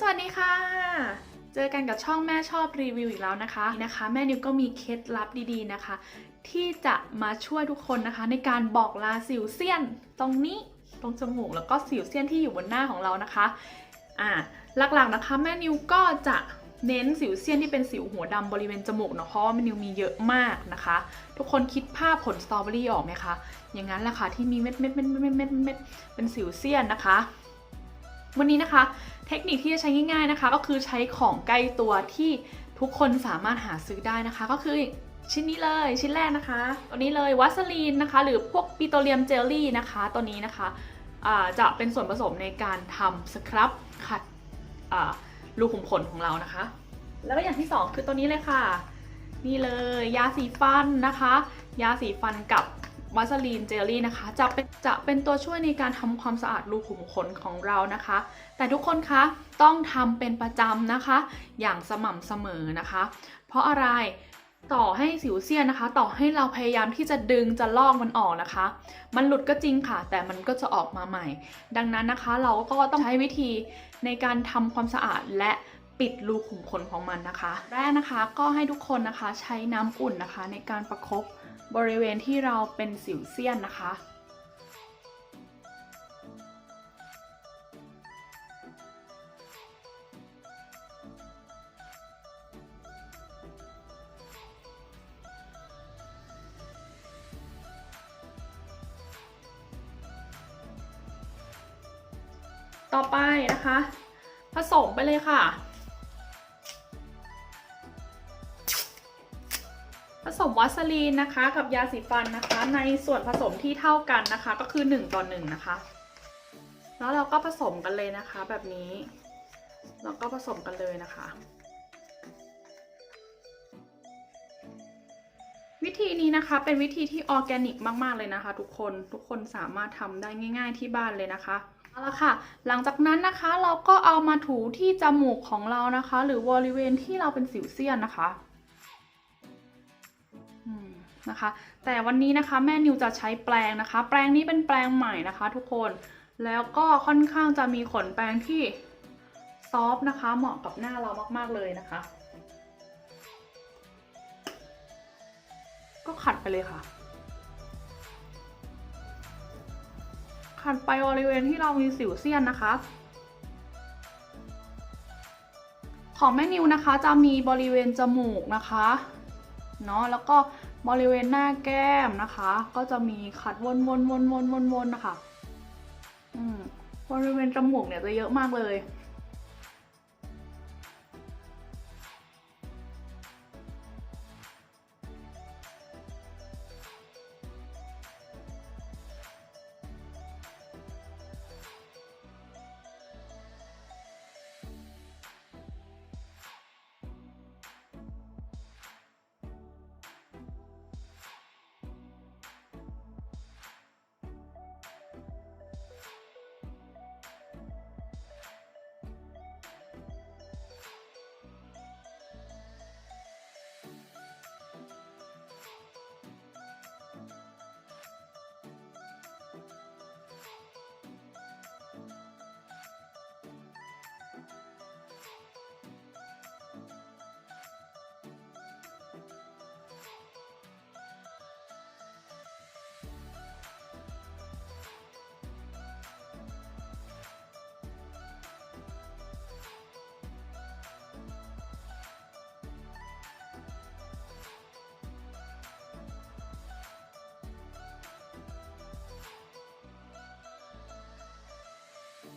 สวัสดีค่ะ เจอกันกับช่องแม่ชอบรีวิวอีกแล้วนะคะนะคะ แม่นิวก็มีเคล็ดลับดีๆนะคะ ที่จะมาช่วยทุกคนนะคะ ในการบอกลาสิวเซียน ตรงนี้ตรงจมูกแล้วก็สิวเซียนที่อยู่บนหน้าของเรานะคะอ่าหลักๆนะคะ แม่นิวก็จะเน้นสิวเซียนที่เป็นสิวหัวดำบริเวณจมูกเนาะเพราะว่าแม่นิวมีเยอะมากนะคะ ทุกคนคิดภาพผลสตรอเบอรี่ออกไหมคะอย่างนั้นแหละค่ะที่มีเม็ดเม็ดเม็ดเม็ดเม็ดเม็ดเป็นสิวเซียนนะคะ วันนี้นะคะ เทคนิคที่จะใช้ง่ายๆนะคะ ก็คือใช้ของใกล้ตัวที่ทุกคนสามารถหาซื้อได้นะคะ ก็คือชิ้นนี้เลยชิ้นแรกนะคะตัวนี้เลยวัสลีนนะคะ หรือพวกปิโตรเลียมเจลลี่นะคะตัวนี้นะคะจะเป็นส่วนผสมในการทำสครับขัดรูขุมขนของเรานะคะ แล้วก็อย่างที่สองคือตัวนี้เลยค่ะ นี่เลยยาสีฟันนะคะ ยาสีฟันกับ วัสลีนเจลลี่นะคะจะเป็นจะเป็นตัวช่วยในการทำความสะอาดรูขุมขนของเรานะคะ แต่ทุกคนคะต้องทำเป็นประจำนะคะ อย่างสม่ำเสมอนะคะ เพราะอะไรต่อให้สิวเซียนนะคะ ต่อให้เราพยายามที่จะดึงจะลอกมันออกนะคะ มันหลุดก็จริงค่ะ แต่มันก็จะออกมาใหม่ ดังนั้นนะคะ เราก็ต้องใช้วิธีในการทำความสะอาดและปิดรูขุมขนของมันนะคะ แรกนะคะก็ให้ทุกคนนะคะใช้น้ำอุ่นนะคะ ในการประคบ บริเวณที่เราเป็นสิวเซียนนะคะ ต่อไปนะคะ ผสมไปเลยค่ะ สมวัสลีนนะคะ กับยาสีฟันนะคะ ในส่วนผสมที่เท่ากันนะคะ ก็คือ 1 ต่อ 1 นะคะ แล้วเราก็ผสมกันเลยนะคะ แบบนี้เราก็ผสมกันเลยนะคะ วิธีนี้นะคะเป็นวิธีที่ออร์แกนิกมาก ๆ เลยนะคะ ทุกคนทุกคนสามารถทำได้ง่าย ๆ ที่บ้านเลยนะคะเอาละค่ะ หลังจากนั้นนะคะเราก็เอามาถูที่จมูกของเรานะคะ หรือบริเวณที่เราเป็นสิวเซียนนะคะ นะคะ แต่วันนี้นะคะแม่นิวจะใช้แปรงนะคะ แปรงนี้เป็นแปรงใหม่นะคะ ทุกคนแล้วก็ค่อนข้างจะมีขนแปรงที่ซอฟนะคะ เหมาะกับหน้าเรามากๆเลยนะคะ ก็ขัดไปเลยค่ะ ขัดไปบริเวณที่เรามีสิวเซียนนะคะ ของแม่นิวนะคะจะมีบริเวณจมูกนะคะเนาะแล้วก็ บริเวณหน้าแก้มนะคะ ก็จะมีขัดวนวนวนวนวนวนนะคะ อืมบริเวณจมูกเนี่ยจะเยอะมากเลย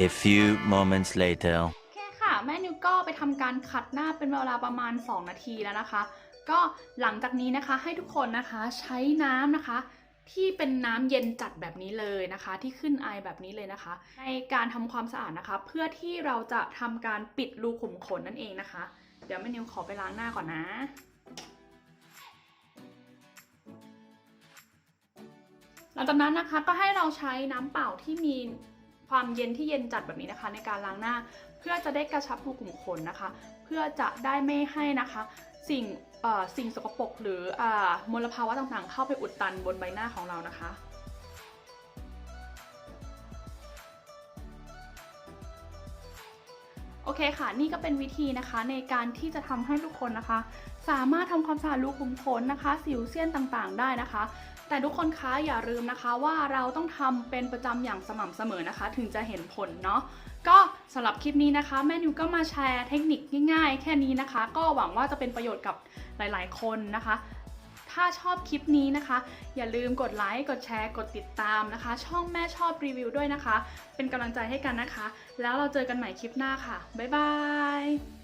A few moments later. โอเคค่ะ แม่นิวก็ไปทำการขัดหน้าเป็นเวลาประมาณ 2 นาทีแล้วนะคะ ก็หลังจากนี้นะคะให้ทุกคนนะคะใช้น้ำนะคะ ที่เป็นน้ำเย็นจัดแบบนี้เลยนะคะ ที่ขึ้นไอแบบนี้เลยนะคะ ในการทำความสะอาดนะคะ เพื่อที่เราจะทำการปิดรูขุมขนนั่นเองนะคะ เดี๋ยวแม่นิวขอไปล้างหน้าก่อนนะหลังจากนั้นนะคะก็ให้เราใช้น้ำเปล่าที่มี ความเย็นที่เย็นจัดแบบนี้นะคะ ในการล้างหน้า เพื่อจะได้กระชับรูขุมขนนะคะ เพื่อจะได้ไม่ให้นะคะ สิ่งสิ่งสกปรกหรืออมลภาวะต่างๆ เข้าไปอุดตันบนใบหน้าของเรานะคะโอเคค่ะ นี่ก็เป็นวิธีนะคะในการที่จะทำให้ทุกคนนะคะ สามารถทำความสะอาดรูขุมขนนะคะ สิวเซียนต่างๆ ได้นะคะ แต่ทุกคนคะอย่าลืมนะคะว่าเราต้องทำเป็นประจำอย่างสม่ำเสมอนะคะ ถึงจะเห็นผลเนาะก็สำหรับคลิปนี้นะคะ แม่นิวก็มาแชร์เทคนิคง่ายๆ แค่นี้นะคะ ก็หวังว่าจะเป็นประโยชน์กับหลายๆ คนนะคะ ถ้าชอบคลิปนี้นะคะ อย่าลืมกดไลค์กดแชร์กดติดตามนะคะ ช่องแม่ชอบรีวิวด้วยนะคะ เป็นกำลังใจให้กันนะคะ แล้วเราเจอกันใหม่คลิปหน้าค่ะ บ๊ายบาย